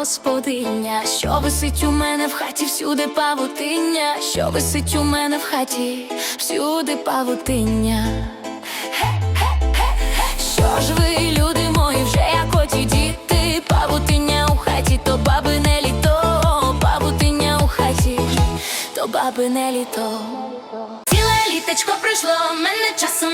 господиня, що висить у мене в хаті, всюди павутиння, що висить у мене в хаті, всюди павутиння. Що ж ви, люди мої, вже як оті діти, павутиння у хаті, то баби не літо, павутиння у хаті, то баби не літо. Ціле літечко пройшло, мене часу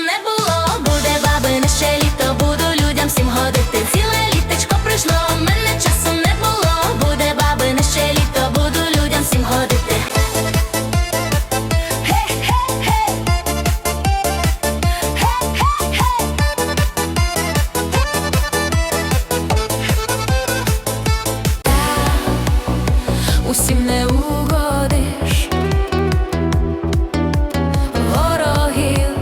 Усім не угодиш. Ворогів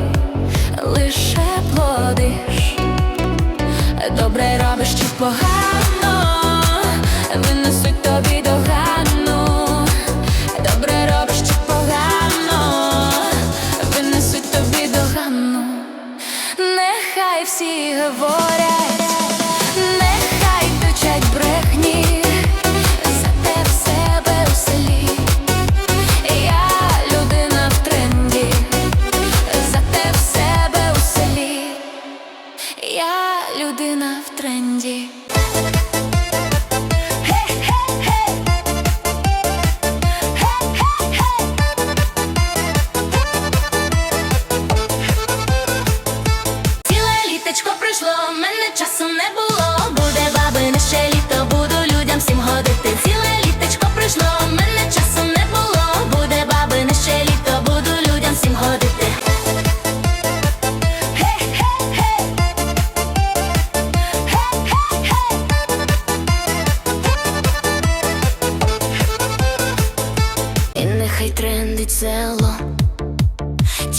лише плодиш, добре робиш чи погано, винесуть тобі догану, добре робиш чи погано, винесуть тобі догану, нехай всі говорять, людина в тренді. І нехай трендить село,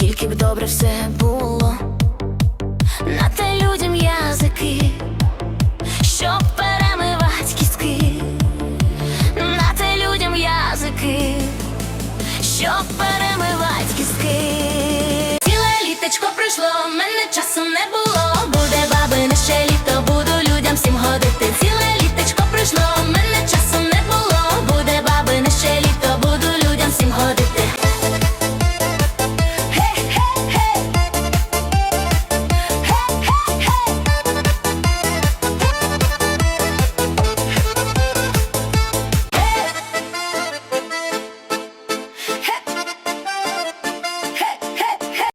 тільки б добре все було. На те людям язики, щоб перемивать кістки, на те людям язики, щоб перемивать кістки. Ціле літечко пройшло, мене часу не було.